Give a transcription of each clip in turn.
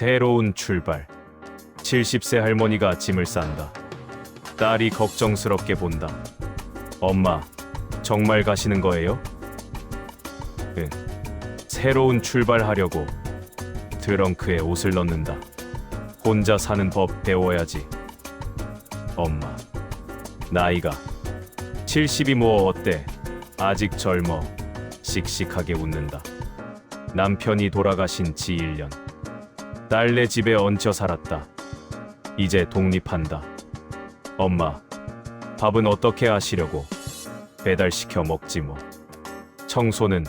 새로운 출발. 70세 할머니가 짐을 싼다. 딸이 걱정스럽게 본다. 엄마, 정말 가시는 거예요? 응. 새로운 출발하려고 트렁크에 옷을 넣는다. 혼자 사는 법 배워야지. 엄마, 나이가 70이 뭐 어때? 아직 젊어. 씩씩하게 웃는다. 남편이 돌아가신 지 1년. 딸네 집에 얹혀 살았다. 이제 독립한다. 엄마, 밥은 어떻게 하시려고? 배달시켜 먹지 뭐. 청소는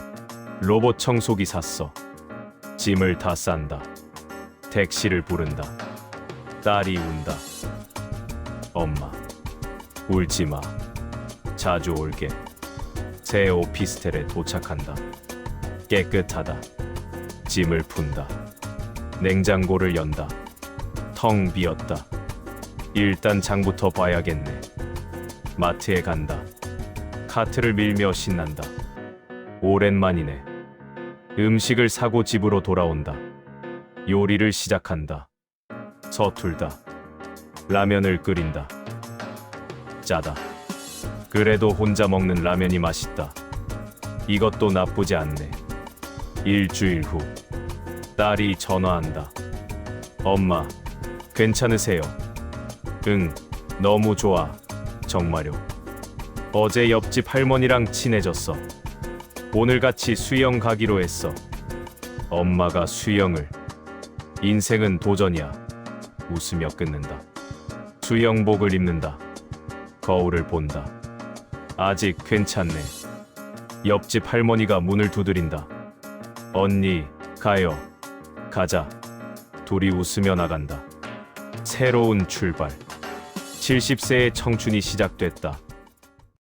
로봇 청소기 샀어. 짐을 다 싼다. 택시를 부른다. 딸이 운다. 엄마, 울지 마. 자주 올게. 새 오피스텔에 도착한다. 깨끗하다. 짐을 푼다. 냉장고를 연다. 텅 비었다. 일단 장부터 봐야겠네. 마트에 간다. 카트를 밀며 신난다. 오랜만이네. 음식을 사고 집으로 돌아온다. 요리를 시작한다. 서툴다. 라면을 끓인다. 짜다. 그래도 혼자 먹는 라면이 맛있다. 이것도 나쁘지 않네. 일주일 후, 딸이 전화한다. 엄마, 괜찮으세요? 응, 너무 좋아. 정말요. 어제 옆집 할머니랑 친해졌어. 오늘 같이 수영 가기로 했어. 엄마가 수영을. 인생은 도전이야. 웃으며 끊는다. 수영복을 입는다. 거울을 본다. 아직 괜찮네. 옆집 할머니가 문을 두드린다. 언니, 가요. 가자. 둘이 웃으며 나간다. 새로운 출발. 70세의 청춘이 시작됐다.